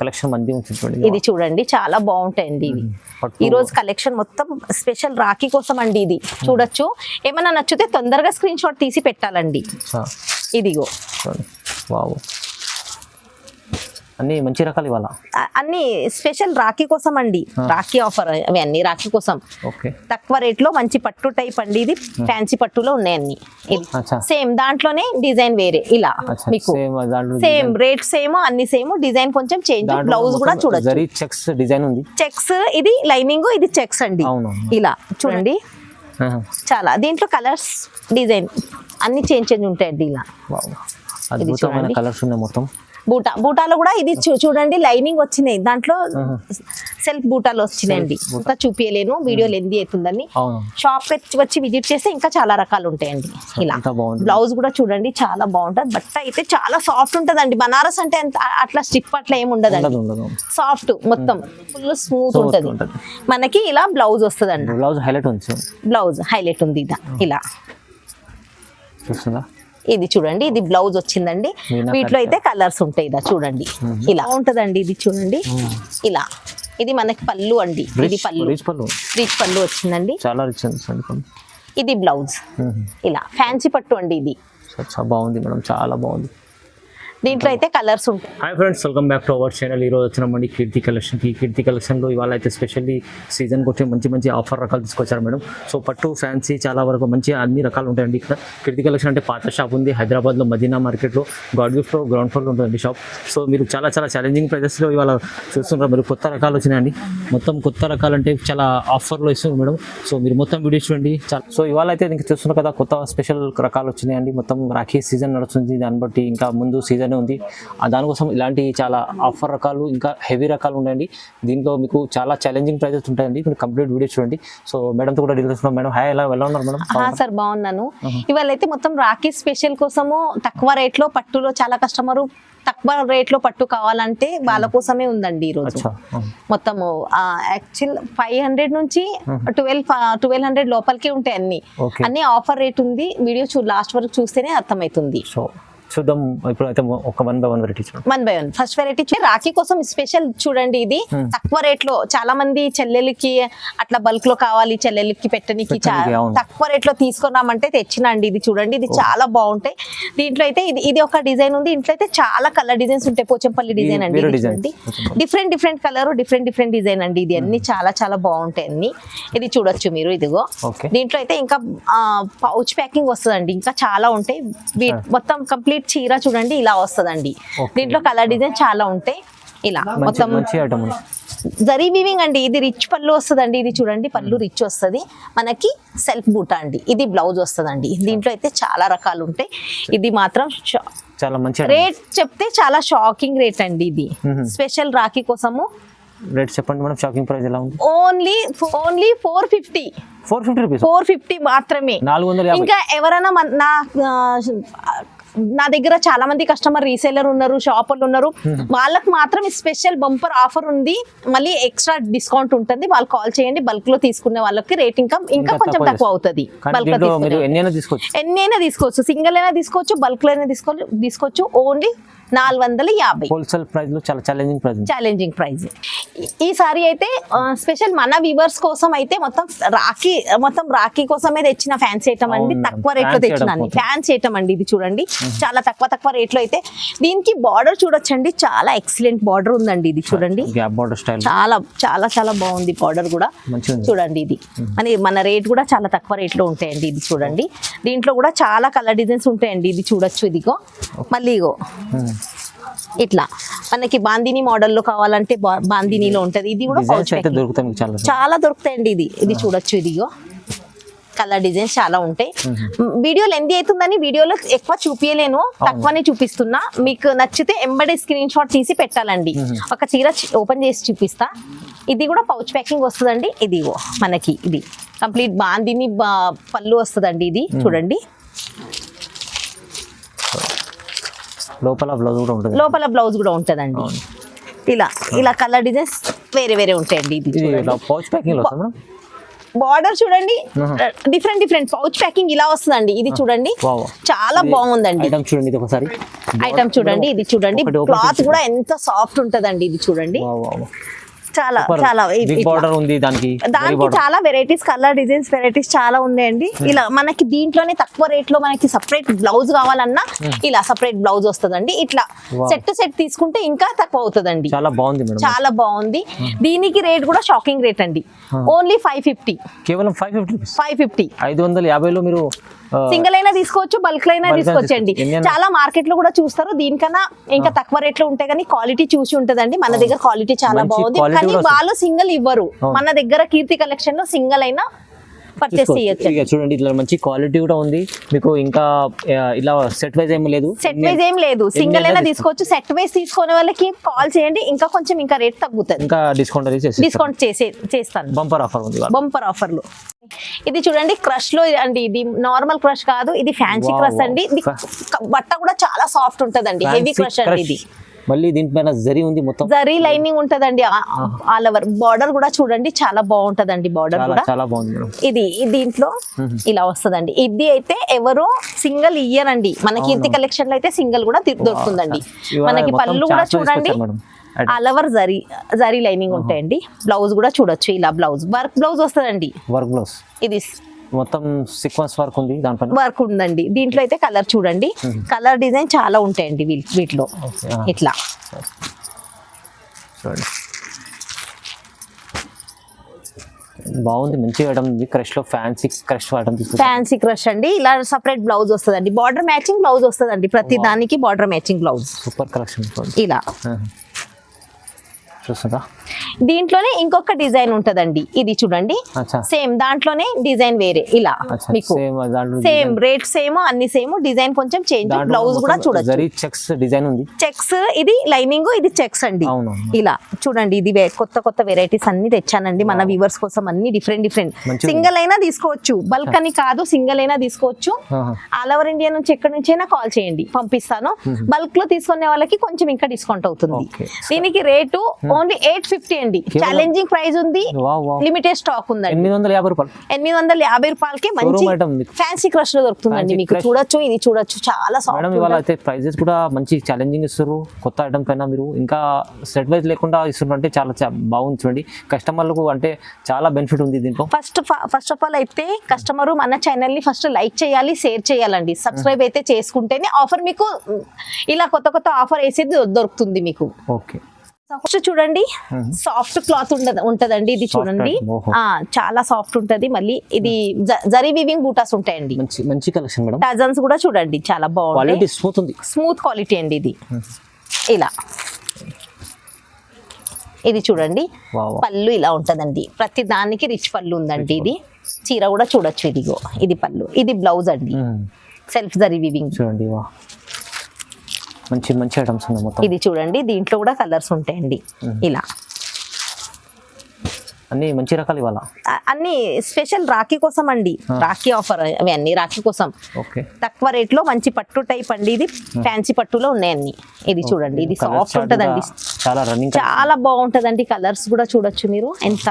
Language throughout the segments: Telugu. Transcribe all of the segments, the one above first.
కలెక్షన్ మంది ఉంటుంది ఇది చూడండి చాలా బాగుంటాయండి ఇవి. ఈ రోజు కలెక్షన్ మొత్తం స్పెషల్ రాఖీ కోసం అండి ఇది చూడొచ్చు. ఏమైనా నచ్చితే తొందరగా స్క్రీన్ షాట్ తీసి పెట్టాలండి. ఇదిగో. వావ్. అన్ని మంచి రకాలు ఇవాళ అ- అన్ని స్పెషల్ రాఖీ కోసం అండి. రాఖీ ఆఫర్ అవి అన్ని రాఖీ కోసం. ఓకే. తక్కువ రేట్లో మంచి పట్టు టైప్ అండి ఇది. ఫ్యాన్సీ పట్టులో ఉన్నాయి అన్ని ఇది అచ్చా. సేమ్ దాంట్లోనే డిజైన్ వేరే. ఇలా మీకు సేమ్ రేట్ సేమ్ అన్ని సేమ్ డిజైన్ కొంచెం చేంజ్ బ్లౌజ్ కూడా చూడొచ్చు. జరీ చెక్స్ డిజైన్ ఉంది. చెక్స్ ఇది లైనింగ్ ఇది చెక్స్ అండి. ఇలా చూడండి. చాలా. దీంట్లో కలర్స్ డిజైన్ అన్ని చేంజ్ చేంజ్ ఉంటాయండి ఇలా. అద్భుతమైన చూడండి. కలర్స్ ఉన్నాయి మొత్తం. బూటా బూటాలో కూడా ఇది చూడండి లైనింగ్ వచ్చినాయి. దాంట్లో. సెల్ఫ్ బూటాలు వచ్చినాయండి. ఇంకా చూపించలేను వీడియో లెంది అవుతుందని. షాప్ వచ్చి విజిట్ చేస్తే ఇంకా చాలా రకాలు ఉంటాయండి. ఇలా. బ్లౌజ్ కూడా చూడండి చాలా బాగుంటది. బట్ట అయితే చాలా సాఫ్ట్ ఉంటదండి. బనారస్ అంటే అట్లా స్టిప్ అట్లా ఏమి ఉండదండి. ఉండదు ఉండదు. సాఫ్ట్ మొత్తం. ఫుల్ స్మూత్ ఉంటది. మనకి ఇలా బ్లౌజ్ వస్తుందండి. బ్లౌజ్ హైలైట్ ఉంది. బ్లౌజ్ హైలైట్ ఉంది ఇలా ఇలా. చూస్తుందా? ఇది చూడండి ఇది బ్లౌజ్ వచ్చిందండి. వీటిలో అయితే కలర్స్ ఉంటాయి ఇలా చూడండి. ఇలా ఉంటదండి ఇది చూడండి. ఇలా. ఇది మనకి పళ్ళు అండి. ఇది పళ్ళు. రిచ్ పళ్ళు. రిచ్ పళ్ళు వచ్చిందండి. చాలా రిచ్ ఇది బ్లౌజ్. ఇలా. ఫ్యాన్సీ పట్టు అండి ఇది. బాగుంది మేడం చాలా బాగుంది. దీంట్లో అయితే కలర్స్ ఉంటాయి. Hi friends welcome back to our channel రోజు వచ్చినామండి కీర్తి కలెక్షన్కి కీర్తి కలెక్షన్లో ఇవాళ అయితే స్పెషల్లీ సీజన్కి కొట్టి మంచి మంచి ఆఫర్ రకాలు తీసుకొచ్చారు మేడం. సో పట్టు ఫ్యాన్సీ చాలా వరకు మంచి అన్ని రకాలు ఉంటాయండి ఇక్కడ. కీర్తి కలెక్షన్ అంటే పాత షాప్ ఉంది. హైదరాబాద్లో మదీనా మార్కెట్లో గాడ్ గిఫ్ట్లో గ్రౌండ్ ఫ్లోర్లో ఉంటుందండి షాప్ సో మీరు చాలా చాలా ఛాలెంజింగ్ ప్రైజెస్లో ఇవాళ చూస్తున్నారు మీరు కొత్త రకాలు వచ్చినాయండి. మొత్తం కొత్త రకాలు అంటే చాలా ఆఫర్లో ఇస్తున్నారు మేడం. సో మీరు మొత్తం వీడియో చూడండి. చాలా సో ఇవాళ అయితే మీకు చూస్తున్నారు కదా కొత్త స్పెషల్ రకాలు వచ్చినాయండి. మొత్తం రాఖీ సీజన్ నడుస్తుంది. దాన్ని బట్టి ఇంకా ముందు సీజన్ ఉంది. ఆ దానికోసం ఇలాంటి చాలా ఆఫర్ రకాలు ఇంకా హెవీ రకాలు ఉన్నాయండి. దీంట్లో మీకు చాలా ఛాలెంజింగ్ ప్రైజెస్ ఉంటాయండి. మీరు కంప్లీట్ వీడియో చూడండి. సో మేడంతో కూడా డీల్ చేస్తున్నాం మేడం హాయ్ ఎలా ఎలా ఉన్నారు మేడం సార్ బాగున్నాను. ఇవాళ అయితే మొత్తం రాఖీ స్పెషల్ కోసము తక్కువ రేట్లో పట్టులో చాలా కస్టమర్ తక్కువ రేట్లో పట్టు కావాలంటే వాళ్ళ కోసమే ఉందండి ఈ రోజు. అచ్చా. మొత్తము యాక్చువల్ ఫైవ్ హండ్రెడ్ నుంచి ట్వెల్వ్ ట్వెల్వ్ హండ్రెడ్ లోపలికే ఉంటాయి అన్ని. అన్ని ఆఫర్ రేట్ ఉంది. వీడియో చూ లాస్ట్ వరకు చూస్తేనే అర్థమవుతుంది. సో చూద్దాం. ఇప్పుడు అయితే ఒక one by one variety one by one. First variety Rakhi కోసం స్పెషల్ చూడండి ఇది. తక్కువ రేట్లో చాలా మంది చెల్లెలకి అట్లా బల్క్లో కావాలి చెల్లెలకి పెట్టనికి. తక్కువ రేట్లో తీసుకున్నామంటే తెచ్చినండి ఇది చూడండి. ఇది చాలా బాగుంటాయి. దీంట్లో అయితే ఇది ఇది ఒక డిజైన్ ఉంది. ఇంట్లో అయితే చాలా కలర్ డిజైన్స్ ఉంటాయి. పోచంపల్లి డిజైన్ అండి different different colour different different design అండి ఇది అన్ని. చాలా చాలా బాగుంటాయి అన్ని. ఇది చూడొచ్చు మీరు ఇదిగో. దీంట్లో అయితే ఇంకా పౌచ్ ప్యాకింగ్ వస్తుందండి. ఇంకా చాలా ఉంటాయి. వీ- మొత్తం కంప్లీట్ చీర చూడండి ఇలా వస్తుందండి. దీంట్లో కలర్ డిజైన్ చాలా ఉంటాయి. ఇలా మొత్తం జరీ వీవింగ్ అండి ఇది రిచ్ పళ్ళు వస్తుందండి ఇది చూడండి పళ్ళు రిచ్ వస్తుంది. మనకి సెల్ఫ్ బూటా అండి ఇది బ్లౌజ్ వస్తుందండి. దీంట్లో అయితే చాలా రకాలు ఉంటాయి. ఇది మాత్రం చాలా మంచి. రేట్ చెప్తే చాలా షాకింగ్ రేట్ అండి ఇది. స్పెషల్ రాఖీ కోసము రేట్ చెప్పండి మేడం షాకింగ్ ప్రైస్ ఎలా ఉంది? Only only four fifty four fifty rupees four fifty మాత్రమే. నాలుగు వందల ఇంకా ఎవరైనా మన- నా నా దగ్గర చాలా మంది కస్టమర్ రీసేలర్ ఉన్నారు షాపర్లు ఉన్నారు. వాళ్ళకి మాత్రం స్పెషల్ బంపర్ ఆఫర్ ఉంది. మళ్ళీ ఎక్స్ట్రా డిస్కౌంట్ ఉంటుంది. వాళ్ళు కాల్ చేయండి. బల్క్లో తీసుకునే వాళ్ళకి రేట్ ఇంకా ఇంకా కొంచెం తక్కువ అవుతుంది. బల్క్లో ఎన్ని అయినా తీసుకోవచ్చు. ఎన్నైనా తీసుకోవచ్చు. సింగిల్ అయినా తీసుకోవచ్చు బల్క్లో అయినా తీసుకో తీసుకోవచ్చు. ఓన్లీ నాలుగు వందల యాభై. హోల్సేల్ ప్రైస్లో చాలా ఛాలెంజింగ్ ప్రైస్ ఛాలెంజింగ్ ప్రైజ్ ఈసారి అయితే స్పెషల్ మన వ్యూవర్స్ కోసం అయితే మొత్తం రాఖీ మొత్తం రాఖీ కోసమే తెచ్చిన ఫ్యాన్సీ ఐటమ్ అండి. తక్కువ రేట్లో తెచ్చిన. ఫ్యాన్సీ ఐటమ్ అండి ఇది చూడండి. చాలా తక్కువ తక్కువ రేట్లో అయితే. దీనికి బార్డర్ చూడొచ్చండి. చాలా ఎక్సలెంట్ బార్డర్ ఉందండి ఇది చూడండి. గ్యాప్ బార్డర్ స్టైల్ చాలా చాలా చాలా బాగుంది బార్డర్ కూడా. చూడండి ఇది. మన మన రేట్ కూడా చాలా తక్కువ రేట్లో ఉంటాయండి ఇది చూడండి. దీంట్లో కూడా చాలా కలర్ డిజైన్స్ ఉంటాయండి. ఇది చూడొచ్చు ఇదిగో. మళ్ళీ ఇగో. ఇట్లా. మనకి బాందిని మోడల్లో కావాలంటే బా- బాందినిలో ఉంటది. ఇది కూడా చాలా దొరుకుతాయండి ఇది. ఇది చూడొచ్చు ఇదిగో. కలర్ డిజైన్స్ చాలా ఉంటాయి. వీడియో లెంది అవుతుందని వీడియోలో ఎక్కువ చూపించలేను తక్కువనే చూపిస్తున్నా. మీకు నచ్చితే ఎంబడే స్క్రీన్ షాట్ తీసి పెట్టాలండి. ఒక చీర ఓపెన్ చేసి చూపిస్తా. ఇది కూడా పౌచ్ ప్యాకింగ్ వస్తుందండి. ఇదిగో మనకి ఇది. కంప్లీట్ బాందిని పళ్ళు వస్తుందండి ఇది. చూడండి. లోపల బ్లౌజ్ కూడా ఉంటుంది లోపల బ్లౌజ్ కూడా ఉంటుందండి. ఇలా ఇలా కలర్ డిజైన్స్ వేరే వేరే ఉంటాయండి ఇది. పౌచ్ ప్యాకింగ్ బార్డర్ చూడండి. డిఫరెంట్ డిఫరెంట్ పౌచ్ ప్యాకింగ్ ఇలా వస్తుందండి. ఇది చూడండి. చాలా బాగుందండి. ఐటమ్ చూడండి ఇది ఒకసారి. ఐటమ్ చూడండి. ఇది చూడండి. క్లాత్ కూడా ఎంత సాఫ్ట్ ఉంటదండి ఇది చూడండి. చాలా చాలా ఇ- బిగ్ ఇట్లా. బార్డర్ ఉంది దానికి దానికి చాలా వెరైటీస్ కలర్ డిజైన్స్ వెరైటీస్ చాలా ఉన్నాయండి. ఇలా మనకి దీంట్లోనే తక్కువ రేట్లో మనకి సపరేట్ బ్లౌజ్ కావాలన్నా ఇలా సపరేట్ బ్లౌజ్ వస్తుందండి. ఇట్లా. సెట్ సెట్ తీసుకుంటే ఇంకా తక్కువ అవుతుందండి. చాలా బాగుంది చాలా బాగుంది. దీనికి రేట్ కూడా షాకింగ్ రేట్ అండి. ఓన్లీ ఫైవ్ ఫిఫ్టీ కేవలం ఫైవ్ ఫిఫ్టీ ఫైవ్ ఫిఫ్టీ ఐదు వందల యాభైలో మీరు సింగిల్ అయినా తీసుకోవచ్చు బల్క్ అయినా తీసుకోవచ్చండి. చాలా మార్కెట్లో కూడా చూస్తారు దీనికన్నా ఇంకా తక్కువ రేట్లో ఉంటాయి కానీ క్వాలిటీ చూసి ఉంటదండి. మన దగ్గర క్వాలిటీ చాలా బాగుంది. కానీ. వాళ్ళు సింగిల్ ఇవ్వరు. మన దగ్గర కీర్తి కలెక్షన్లో సింగిల్ అయినా పర్చేస్. చేయొచ్చు చూడండి ఇట్లా మంచి క్వాలిటీ కూడా ఉంది. మీకు ఇంకా ఇలా సెట్ వైజ్ ఏమీ లేదు. సెట్ వైజ్ ఏం లేదు. సింగిల్ అయినా తీసుకోవచ్చు. సెట్ వైజ్ తీసుకునే వాళ్ళకి కాల్ చేయండి. ఇంకా కొంచెం ఇంకా రేట్ తగ్గుతుంది. ఇంకా డిస్కౌంట్ డిస్కౌంట్ చేసే చేస్తాను. బంపర్ ఆఫర్ ఉంది. బంపర్ ఆఫర్లు ఇది చూడండి క్రష్లో అండి. ఇది నార్మల్ క్రష్ కాదు. ఇది ఫ్యాన్సీ క్రష్. అండి. బట్ట కూడా చాలా సాఫ్ట్ ఉంటదండి. హెవీ క్రష్ అండి. ఇది. మళ్ళీ దీనిపైన జరీ ఉంది మొత్తం. జరీ లైనింగ్ ఉంటదండి. ఆల్ ఓవర్ బార్డర్ కూడా చూడండి చాలా బాగుంటదండి బార్డర్ కూడా. చాలా బాగుంది ఇది దీంట్లో ఇలా వస్తదండి. ఇది అయితే ఎవరు సింగిల్ ఇయ్యరండి. మన కీర్తి కలెక్షన్లో అయితే సింగిల్ కూడా దొరుకుతుందండి. మనకి పళ్ళు కూడా చూడండి. All over zari zari lining ఉంటాయండి. బ్లౌజ్ కూడా చూడొచ్చు ఇలా బ్లౌజ్. వర్క్ బ్లౌజ్ వస్తదండి. Work blouse. ఇది మొత్తం సీక్వెన్స్ వర్క్ ఉంది దానిపైన? వర్క్ ఉందండి. దీంట్లో అయితే కలర్ చూడండి. కలర్ డిజైన్ చాలా ఉంటాయండి వీటిలో. ఇట్లా. చూడండి. బాగుంది మంచి ఉంది క్రష్లో ఫ్యాన్సీ క్రష్ తీసుకొచ్చారు ఫ్యాన్సీ క్రష్ అండి. ఇలా సపరేట్ బ్లౌజ్ వస్తుందండి. బార్డర్ మ్యాచింగ్ బ్లౌజ్ వస్తుందండి. ప్రతి దానికి border matching blouse super collection ఇలా. చూస్తుందా దీంట్లోనే ఇంకొక డిజైన్ ఉంటదండి. ఇది చూడండి. సేమ్ దాంట్లోనే డిజైన్ వేరే. ఇలా మీకు సేమ్ రేట్ సేమ్ అన్ని సేమ్ డిజైన్ కొంచెం చేంజ్ బ్లౌజ్ కూడా చూడొచ్చు. చెక్స్ డిజైన్ ఉంది. చెక్స్ ఇది లైనింగ్ ఇది చెక్స్ అండి. ఇలా చూడండి ఇది కొత్త కొత్త వెరైటీస్ అన్ని తెచ్చానండి. మన వ్యూవర్స్ కోసం అన్ని డిఫరెంట్ డిఫరెంట్ సింగిల్ అయినా తీసుకోవచ్చు. బల్క్ అని కాదు సింగిల్ అయినా తీసుకోవచ్చు. ఆల్ ఓవర్ ఇండియా నుంచి ఎక్కడి నుంచి అయినా కాల్ చేయండి. పంపిస్తాను. బల్క్లో తీసుకునే వాళ్ళకి కొంచెం ఇంకా డిస్కౌంట్ అవుతుంది. దీనికి రేటు ఓన్లీ ఎయిట్ ఫిఫ్టీ కేవలం- ఛాలెంజింగ్ ప్రైస్ ఉంది. లిమిటెడ్ స్టాక్ ఉందండి. ఎనిమిది వందల యాభై రూపాయలు. ఎనిమిది వందల యాభై రూపాయలకి మంచి. ఫ్యాన్సీ క్రష్లో దొరుకుతుందండి మీకు. చూడొచ్చు ఇది చూడొచ్చు. చాలా మేడం ఇవాళ సాఫ్ట్ అయితే ప్రైజెస్ కూడా మంచి ఛాలెంజింగ్ ఇస్తారు కొత్త ఐటమ్ పైన మీరు ఇంకా సెట్ వైజ్ లేకుండా ఇస్తున్నారు అంటే చాలా బాగుంది చూడండి. కస్టమర్లకు అంటే చాలా బెనిఫిట్ ఉంది దీంట్లో. ఫస్ట్ ఫస్ట్ ఆఫ్ ఆల్ అయితే కస్టమర్ మన ఛానల్ని ఫస్ట్ లైక్ చేయాలి షేర్ చేయాలండి. సబ్స్క్రైబ్ అయితే చేసుకుంటేనే ఆఫర్ మీకు ఇలా కొత్త కొత్త ఆఫర్ వేసేది దొరుకుతుంది మీకు. ఓకే ఫస్ట్ చూడండి. సాఫ్ట్ క్లాత్ ఉండదు ఉంటదండి ఇది చూడండి. చాలా సాఫ్ట్ ఉంటది. మళ్ళీ ఇది జరీ వివింగ్ బూటాస్ ఉంటాయండి. మంచి మంచి కలెక్షన్ మేడం డజన్స్ కూడా చూడండి చాలా క్వాలిటీ స్మూత్ ఉంది. స్మూత్ క్వాలిటీ అండి ఇది. ఇలా. ఇది చూడండి. పళ్ళు ఇలా ఉంటదండి. ప్రతి దానికి రిచ్ పళ్ళు ఉందండి ఇది. చీర కూడా చూడొచ్చు ఇదిగో. ఇది పళ్ళు. ఇది బ్లౌజ్ అండి. సెల్ఫ్ జరీ వివింగ్ చూడండి మంచి మంచి ఐటమ్స్ ఉన్నాయి మొత్తం. ఇది చూడండి దీంట్లో కూడా కలర్స్ ఉంటాయండి. ఇలా. అన్ని మంచి రకాలు ఇవాళ అన్ని స్పెషల్ రాఖీ కోసం అండి రాఖీ ఆఫర్ అవి అన్ని రాఖీ కోసం. ఓకే. తక్కువ రేట్లో మంచి పట్టు టైప్ అండి ఇది. ఫ్యాన్సీ పట్టులో ఉన్నాయండి. ఇది చూడండి ఇది సాఫ్ట్ ఉంటదండి. చాలా రన్నింగ్ చాలా బాగుంటదండి కలర్స్ కూడా చూడొచ్చు మీరు. ఎంత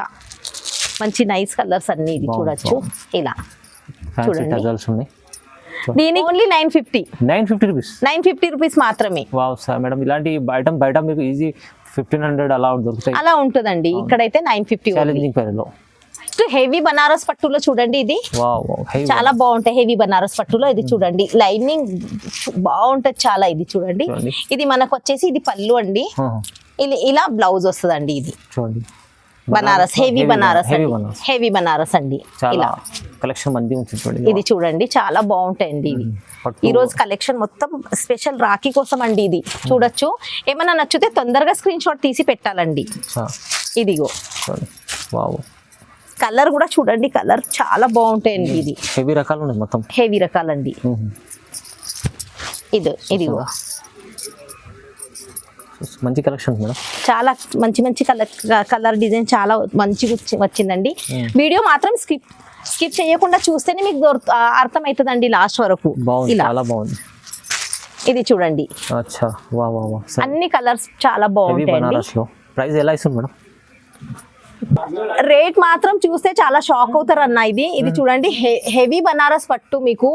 మంచి నైస్ కలర్స్ అన్ని ఇది చూడొచ్చు. ఇలా. చూడండి. Only nine fifty nine fifty rupees? Nine fifty rupees మాత్రమే. వావ్ సార్ మేడం ఇలాంటి ఐటమ్ బయట మీకు ఈజీ ఫిఫ్టీన్ హండ్రెడ్ అలా దొరుకుతాయి. అలా ఉంటుందండి. ఇక్కడైతే నైన్ ఫిఫ్టీ ఛాలెంజింగ్ పేరులో హెవీ బనారస్ పట్టులో చూడండి ఇది. చాలా బాగుంటాయి హెవీ బనారస్ పట్టులో. ఇది చూడండి. లైనింగ్ బాగుంటది చాలా ఇది చూడండి. ఇది మనకు వచ్చేసి ఇది పళ్ళు అండి. ఇది ఇలా బ్లౌజ్ వస్తుందండి ఇది. చూడండి. Banaras heavy Banaras heavy Banaras. అండి. ఇలా. కలెక్షన్ మంది ఇది. చూడండి చాలా బాగుంటాయండి ఇవి. పట్టు. ఈ రోజు కలెక్షన్ మొత్తం స్పెషల్ రాఖీ కోసం అండి ఇది. చూడొచ్చు. ఏమైనా నచ్చితే తొందరగా స్క్రీన్ షాట్ తీసి పెట్టాలండి. ఇదిగో. కలర్ కూడా చూడండి కలర్ చాలా బాగుంటాయండి ఇది. హెవీ రకాలు మొత్తం. హెవీ రకాలండి. ఇది ఇదిగో. మంచి కలెక్షన్ మేడం. చాలా మంచి మంచి కలర్ కలర్ డిజైన్ చాలా మంచిగా వచ్చి- వచ్చిందండి. వీడియో మాత్రం స్కిప్ స్కిప్ చేయకుండా చూస్తేనే మీకు అర్థమవుతుందండి లాస్ట్ వరకు. చాలా బాగుంది. ఇది చూడండి. అన్ని కలర్స్ చాలా లో. ప్రైస్ ఎలా ఇస్తుంది మేడం? రేట్ మాత్రం చూస్తే చాలా షాక్ అవుతారు అన్న ఇది. ఇది చూడండి హెవీ బనారస్ పట్టు మీకు.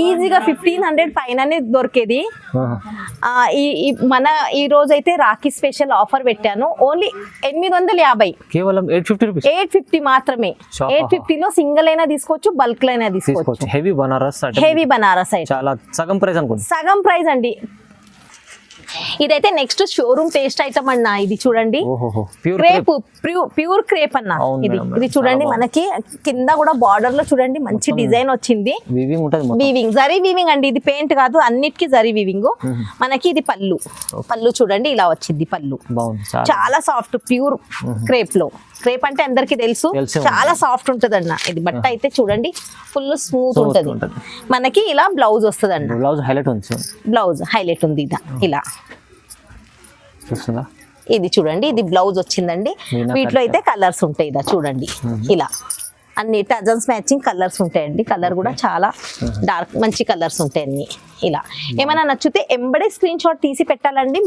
ఈజీగా ఫిఫ్టీన్ హండ్రెడ్ పైననే దొరికేది. ఈ మన ఈ రోజు అయితే రాఖీ స్పెషల్ ఆఫర్ పెట్టాను. ఓన్లీ ఎనిమిది వందల యాభై. కేవలం eight fifty rupees? Eight fifty మాత్రమే. ఎయిట్ ఫిఫ్టీలో సింగిల్ అయినా తీసుకోవచ్చు బల్క్ అయినా తీసుకోవచ్చు. హెవీ బనారస్ హెవీ బనారస్ అయితే చాలా సగం ప్రైస్ అనుకోండి సగం ప్రైస్ అండి. ఇదైతే నెక్స్ట్ షోరూమ్ పేస్ట్ ఐటమ్ అన్న ఇది చూడండి. క్రేప్ ప్యూర్ క్రేప్ అన్న ఇది. ఇది చూడండి. మనకి కింద కూడా బార్డర్లో చూడండి మంచి డిజైన్ వచ్చింది. వీవింగ్ జరీ వీవింగ్ అండి. ఇది పెయింట్ కాదు అన్నిటికీ జరీ వీవింగ్ మనకి ఇది పళ్ళు. పళ్ళు చూడండి ఇలా వచ్చింది పళ్ళు. చాలా. Soft pure క్రేప్లో. క్రేప్ అంటే అందరికి తెలుసు. చాలా సాఫ్ట్ ఉంటది అన్న ఇది బట్ట అయితే చూడండి ఫుల్ స్మూత్ ఉంటది. మనకి ఇలా బ్లౌజ్ వస్తుంది అన్న బ్లౌజ్ హైలైట్ ఉంది. బ్లౌజ్ హైలైట్ ఉంది ఇదా. ఇలా. చూస్తుందా ఇది చూడండి ఇది బ్లౌజ్ వచ్చిందండి. వీటిలో అయితే కలర్స్ ఉంటాయి ఇదా చూడండి. ఇలా. అన్ని టజన్స్ మ్యాచింగ్ కలర్స్ ఉంటాయండి. కలర్ కూడా చాలా డార్క్ మంచి కలర్స్ ఉంటాయి అన్ని. ఇలా. ఏమైనా నచ్చితే ఎంబడే స్క్రీన్ షాట్ తీసి పెట్టాలండి.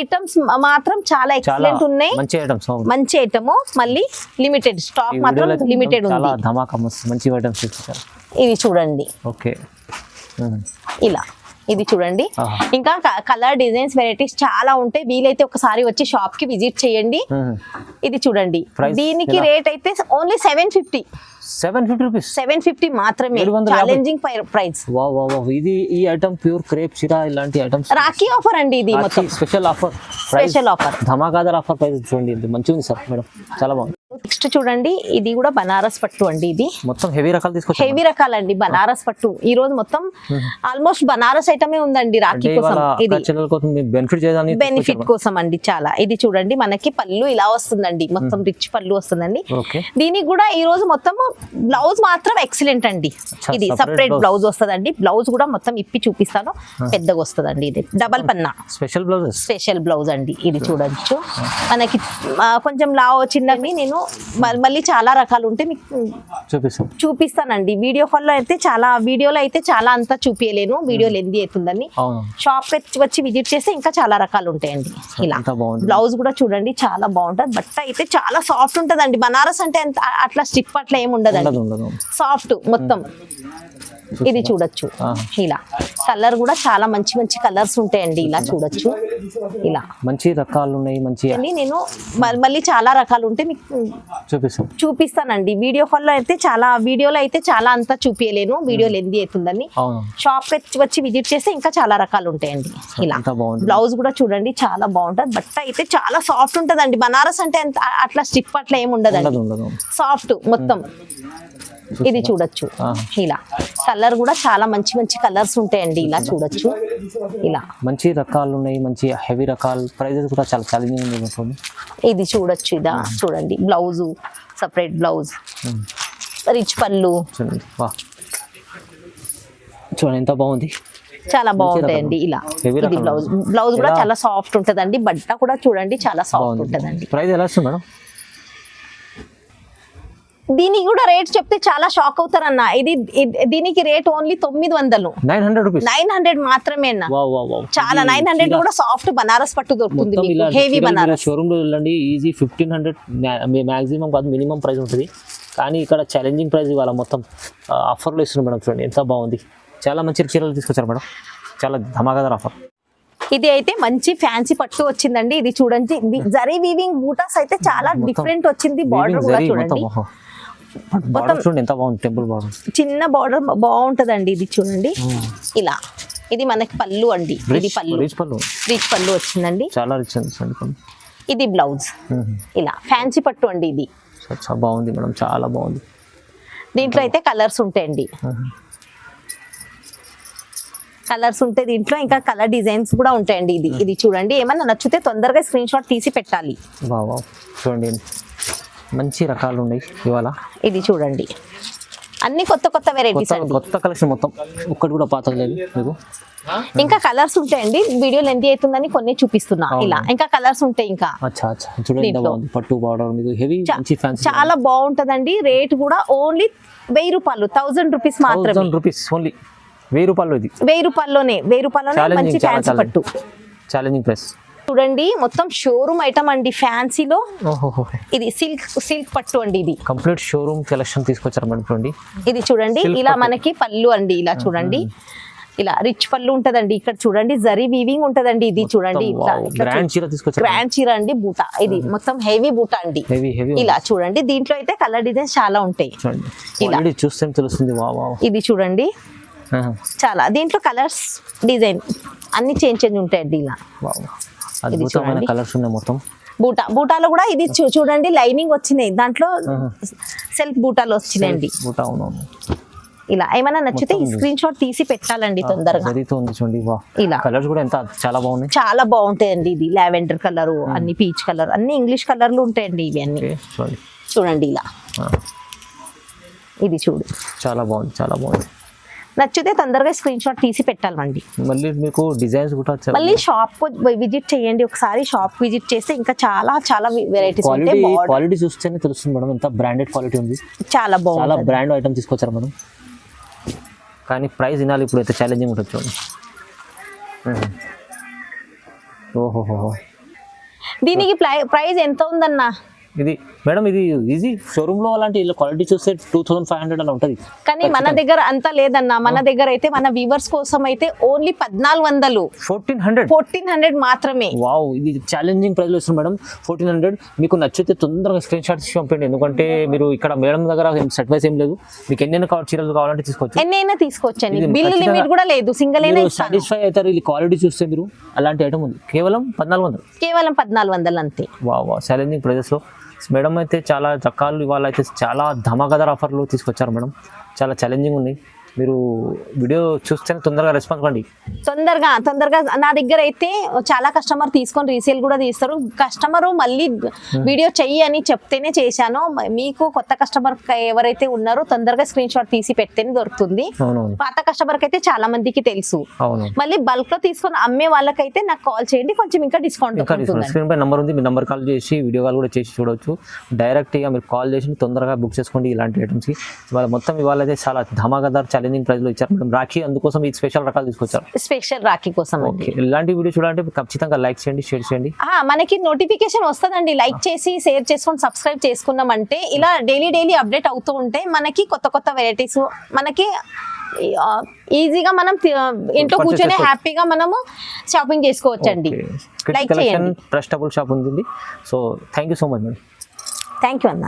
ఐటమ్స్ మాత్రం చాలా ఎక్సలెంట్ ఉన్నాయి. మంచి ఐటమ్స్ మంచి ఐటమ్ మళ్ళీ లిమిటెడ్ స్టాక్ మాత్రం లిమిటెడ్ ఉంది. ఇది చూడండి. ఓకే. ఇలా. ఇది చూడండి. ఇంకా కలర్ డిజైన్స్ వెరైటీస్ చాలా ఉంటాయి. వీలైతే ఒకసారి వచ్చి షాప్కి విజిట్ చేయండి. ఇది చూడండి. దీనికి? రేట్ అయితే only seven fifty seven fifty rupees seven fifty మాత్రమే. 750. ఛాలెంజింగ్ ప్రైస్ ఇది ఈ ఐటమ్ ప్యూర్ క్రేప్ చిరా ఇలాంటి ఐటమ్స్ రాఖీ ఆఫర్ అండి ఇది మొత్తం. స్పెషల్ ఆఫర్ స్పెషల్ ఆఫర్ ధమాకాదర్ ఆఫర్ ప్రైస్ చూడండి. మంచిగా ఉంది సార్ మేడం. చాలా బాగుంది. నెక్స్ట్ చూడండి ఇది కూడా బనారస్ పట్టు అండి ఇది. మొత్తం హెవీ రకాలు హెవీ రకాలండి బనారస్ పట్టు. ఈ రోజు మొత్తం ఆల్మోస్ట్ బనారస్ ఐటమే ఉందండి రాఖీ కోసం. ఇది బెనిఫిట్ కోసం అండి చాలా. ఇది చూడండి మనకి పళ్ళు ఇలా వస్తుందండి. మొత్తం రిచ్ పళ్ళు వస్తుందండి. ఓకే. దీనికి కూడా ఈ రోజు మొత్తం బ్లౌజ్ మాత్రం ఎక్సలెంట్ అండి. ఇది సపరేట్. బ్లౌజ్ వస్తుందండి. బ్లౌజ్ కూడా మొత్తం ఇప్పి చూపిస్తాను. పెద్దగా వస్తుందండి ఇది. డబల్ పన్నా. స్పెషల్ బ్లౌజెస్ స్పెషల్ బ్లౌజ్ అండి. ఇది చూడొచ్చు. మనకి కొంచెం లావ్ చిన్నవి నేను మళ్ళీ చాలా రకాలు ఉంటే మీకు చూపిస్తాం. చూపిస్తానండి. వీడియో కాల్లో అయితే చాలా వీడియోలో అయితే చాలా అంతా చూపించలేను వీడియో లెంది అవుతుందని. షాప్ వచ్చి విజిట్ చేస్తే ఇంకా చాలా రకాలు ఉంటాయండి. ఇలా. బ్లౌజ్ కూడా చూడండి చాలా బాగుంటది. బట్ట అయితే చాలా సాఫ్ట్ ఉంటదండి. బనారస్ అంటే అట్లా స్టిప్ అట్లా ఏమి ఉండదండి. ఉండదు ఉండదు. సాఫ్ట్ మొత్తం. ఇది చూడొచ్చు. ఇలా. కలర్ కూడా చాలా మంచి మంచి కలర్స్ ఉంటాయండి ఇలా చూడొచ్చు. ఇలా. మంచి రకాలు ఉన్నాయి మంచి నేను మళ్ళీ చాలా రకాలు ఉంటే మీకు చూపిస్తాం చూపిస్తానండి. వీడియో కాల్లో అయితే చాలా వీడియోలో అయితే చాలా అంతా చూపించలేను వీడియో లెంది అవుతుందని. షాప్ వచ్చి విజిట్ చేస్తే ఇంకా చాలా రకాలు ఉంటాయండి. ఇలా. బ్లౌజ్ కూడా చూడండి చాలా బాగుంటది. బట్ట అయితే చాలా సాఫ్ట్ ఉంటదండి. బనారస్ అంటే అట్లా స్టిప్ అట్లా ఏమి ఉండదండి. ఉండదు సాఫ్ట్ మొత్తం. ఇది చూడొచ్చు. ఇలా. కలర్ కూడా చాలా మంచి మంచి కలర్స్ ఉంటాయండి ఇలా చూడొచ్చు. ఇలా. మంచి రకాలు ఉన్నాయి మంచి హెవీ రకాలు ప్రైజెస్ కూడా చాలా ఛాలెంజింగ్ ఉంటుంది ఇది చూడొచ్చు ఇదా. చూడండి బ్లౌజు సపరేట్ బ్లౌజ్. రిచ్ పళ్ళు. చూడండి వా. చూడండి ఎంత బాగుంది. చాలా బాగుంటాయండి ఇలా. ఇది. బ్లౌజ్. బ్లౌజ్ కూడా? చాలా సాఫ్ట్ ఉంటదండి బట్ట కూడా చూడండి చాలా సాఫ్ట్ ఉంటదండి. ప్రైస్ ఎలా వస్తుంది మేడం? దీనికి కూడా రేట్ చెప్తే చాలా షాక్ అవుతారన్న. ఇది ఇది- దీనికి రేట్ ఓన్లీ తొమ్మిది వందలు. Nine hundred rupees nine hundred మాత్రమే చాలా నైన్ హండ్రెడ్ కూడా సాఫ్ట్ బనారస్ పట్టు దొరుకుతుంది హెవీ బనారస్. షోరూమ్లో వెళ్ళండి. ఈజీ ఫిఫ్టీన్ హండ్రెడ్ మాక్సిమం కాదు మినిమం ప్రైస్ ఉంటుంది. కానీ ఇక్కడ ఛాలెంజింగ్ ప్రైస్ ఇవాళ మొత్తం. ఆఫర్లో ఇస్తున్నారు మేడం చూడండి ఎంత బాగుంది. చాలా మంచి చీరలు తీసుకొచ్చారు మేడం. చాలా ధమాకాదార్ ఆఫర్ ఇది అయితే మంచి ఫ్యాన్సీ పట్టు వచ్చిందండి. ఇది చూడండి జరీ వీవింగ్ బూటాస్ అయితే చాలా డిఫరెంట్ వచ్చింది. బార్డర్ కూడా చూడండి. చూడండి ఎంత బాగుంది టెంపుల్ బార్డర్ చిన్న బార్డర్ బాగుంటదండి ఇది చూడండి. ఇలా. ఇది మనకి పళ్ళు అండి. ఇది పళ్ళు. రిచ్ పళ్ళు. రిచ్ పళ్ళు వచ్చిందండి. చాలా రిచ్. ఇది బ్లౌజ్. ఇలా. ఫ్యాన్సీ పట్టు అండి ఇది. బాగుంది మేడం చాలా బాగుంది. దీంట్లో అయితే కలర్స్ ఉంటాయండి. కలర్స్ ఉంటాయి దీంట్లో ఇంకా కలర్ డిజైన్స్ కూడా ఉంటాయండి ఇది. ఇది చూడండి. ఏమన్నా నచ్చితే తొందరగా స్క్రీన్ షాట్ తీసి పెట్టాలి. చూడండి. మంచి రకాలు ఉన్నాయి ఇవాళ. ఇది చూడండి. అన్ని కొత్త కొత్త వెరైటీస్ కొత్త అండి. కొత్త కలెక్షన్ మొత్తం. ఒక్కటి కూడా పాతది లేదు మీకు. ఇంకా కలర్స్ ఉంటాయండి వీడియో లెంత్ అవుతుందని కొన్ని చూపిస్తున్నా. ఇలా. ఇంకా కలర్స్ ఉంటాయి ఇంకా. పట్టు బార్డర్ హెవీ చాలా బాగుంటదండి. రేట్ కూడా ఓన్లీ వెయ్యి రూపాయలు. థౌజండ్ రూపీస్ మాత్రమే. థౌసండ్ రూపీస్ ఓన్లీ వెయ్యి రూపాయలు ఇది. వెయ్యి రూపాయలోనే వెయ్యి రూపాయలోనే మంచి ఫ్యాన్సీ పట్టు. ఛాలెంజింగ్ ప్రైస్ చూడండి మొత్తం షోరూమ్ ఐటమ్ అండి ఫ్యాన్సీలో. ఓహో ఇది సిల్క్ సిల్క్ పట్టు అండి ఇది. కంప్లీట్ షోరూమ్ కలెక్షన్ తీసుకొచ్చారు ఇది చూడండి ఇలా. మనకి పళ్ళు అండి ఇలా చూడండి. ఇలా రిచ్ పళ్ళు ఉంటదండి ఇక్కడ చూడండి జరీ వీవింగ్ ఉంటదండి ఇది చూడండి గ్రాండ్ చీర అండి బూటా ఇది మొత్తం హెవీ బూటా అండి. ఇలా చూడండి దీంట్లో అయితే కలర్ డిజైన్స్ చాలా ఉంటాయి. చూడండి. ఇలా. చూస్తే తెలుస్తుంది ఇది చూడండి. చాలా దీంట్లో కలర్స్ డిజైన్ అన్ని చేంజ్ చేంజ్ ఉంటాయండి ఇలా. అద్భుతమైన. కలర్స్ ఉన్నాయి మొత్తం? బూటా బూటాలో కూడా ఇది చూడండి లైనింగ్ వచ్చినాయి. దాంట్లో. సెల్ఫ్ బూటాలు వచ్చినాయండి. బూటా అవునవును ఇలా ఏమైనా నచ్చితే ఈ స్క్రీన్ షాట్ తీసి పెట్టాలండి తొందరగా. చూడండి ఇలా. కలర్స్ కూడా ఎంత చాలా బాగున్నాయి. చాలా బాగుంటాయండి ఇది. లావెండర్ కలర్ అన్ని పీచ్ కలర్ అన్ని ఇంగ్లీష్ కలర్లు ఉంటాయండి ఇవి అన్ని. చూడండి. ఇలా. ఇది చూడు. చాలా బాగుంది చాలా బాగుంది. నచ్చితే తొందరగా స్క్రీన్ షాట్ తీసి పెట్టాలండి. మళ్ళీ మీకు డిజైన్స్ కూడా చాలా మళ్ళీ షాప్ విజిట్ చేయండి. ఒకసారి షాప్ విజిట్ చేస్తే ఇంకా చాలా చాలా వెరైటీస్ క్వాలిటీ ఉంటాయి. బాగుంటాయి. క్వాలిటీ చూస్తేనే తెలుస్తుంది మేడం. ఎంత బ్రాండెడ్ క్వాలిటీ ఉంది. చాలా చాలా బాగుంటుంది. బ్రాండ్ ఐటమ్ తీసుకొచ్చారు మేడం. కానీ ప్రైస్ వినాలి ఇప్పుడు అయితే. ఛాలెంజింగ్ ఉంటుంది చూడండి. ఓహోహో దీనికి ప్రైస్ ఎంత ఉందన్న? ఇది మేడం ఇది ఈజీ షోరూమ్లో అలాంటి క్వాలిటీ చూస్తే టూ థౌసండ్ ఫైవ్ హండ్రెడ్ అలా ఉంటుంది. కానీ మన దగ్గర అంత లేదన్న మన దగ్గర అయితే మన వ్యూవర్స్ కోసం అయితే ఓన్లీ పద్నాలుగు వందలు. ఫోర్టీన్ హండ్రెడ్ ఫోర్టీన్ హండ్రెడ్ మాత్రమే. వావ్ ఇది ఛాలెంజింగ్ ప్రైస్ వస్తుంది మేడం. ఫోర్టీన్ హండ్రెడ్ మీకు నచ్చితే తొందరగా స్క్రీన్ షాట్స్ పంపండి. ఎందుకంటే మీరు ఇక్కడ మేడం దగ్గర సెట్ వైస్ ఏం లేదు. మీకు ఎన్ని చీరలు కావాలంటే తీసుకోవచ్చు. ఎన్నైనా తీసుకోవచ్చండి. బిల్ లిమిట్ కూడా లేదు. సింగిల్ అయినా సాటిస్ఫై అవుతారు. ఇది క్వాలిటీ చూస్తే మీరు అలాంటి ఐటమ్ ఉంది. కేవలం పద్నాలుగు వందలు. కేవలం పద్నాలుగు వందలు అంతే. వా వా ఛాలెంజింగ్ ప్రైజెస్లో మేడం అయితే చాలా రకాలు ఇవాళ అయితే చాలా ధమాకదర్ ఆఫర్లు తీసుకొచ్చారు మేడం చాలా ఛాలెంజింగ్ ఉంది. మీరు వీడియో చూస్తేనే తొందరగా రెస్పాన్స్ కండి తొందరగా తొందరగా నా దగ్గర అయితే చాలా కస్టమర్ తీసుకొని రీసేల్ కూడా తీస్తారు. కస్టమర్ మళ్ళీ వీడియో చెయ్యి అని చెప్తేనే చేశాను. మీకు కొత్త కస్టమర్ ఎవరైతే ఉన్నారో తొందరగా స్క్రీన్ షాట్ తీసి పెడితేనే దొరుకుతుంది. పాత కస్టమర్ అయితే చాలా మందికి తెలుసు. మళ్ళీ బల్క్లో తీసుకొని అమ్మే వాళ్ళకైతే నాకు కాల్ చేయండి. కొంచెం ఇంకా డిస్కౌంట్ స్క్రీన్ పై నెంబర్ ఉంది. మీ నెంబర్ కాల్ చేసి వీడియో కాల్ కూడా చేసి చూడవచ్చు డైరెక్ట్గా మీరు కాల్ చేసి తొందరగా బుక్ చేసుకోండి ఇలాంటి ఐటమ్స్కి ఇవాళ మొత్తం ఇవాళ అయితే చాలా ధమాకదార్ ఛాలెంజింగ్ ప్రైస్లో ఇచ్చారు. మేడం రాఖీ అందుకోసం ఈ స్పెషల్ రకాలు తీసుకొచ్చారు. స్పెషల్ రాఖీ కోసం ఓకే ఇలాంటి వీడియో చూడాలంటే ఖచ్చితంగా లైక్ చేయండి షేర్ చేయండి. మనకి నోటిఫికేషన్ వస్తుందండి. లైక్ చేసి షేర్ చేసుకొని సబ్స్క్రైబ్ చేసుకున్నామంటే ఇలా డైలీ డైలీ అప్డేట్ అవుతూ ఉంటే మనకి కొత్త కొత్త వెరైటీస్ మనకి ఈజీగా మనం ఇంట్లో కూర్చొని. హ్యాపీగా మనము షాపింగ్ చేసుకోవచ్చండి. లైక్ చేయండి. ట్రస్టబుల్ షాప్ ఉంది so thank you so much madam thank you అన్న.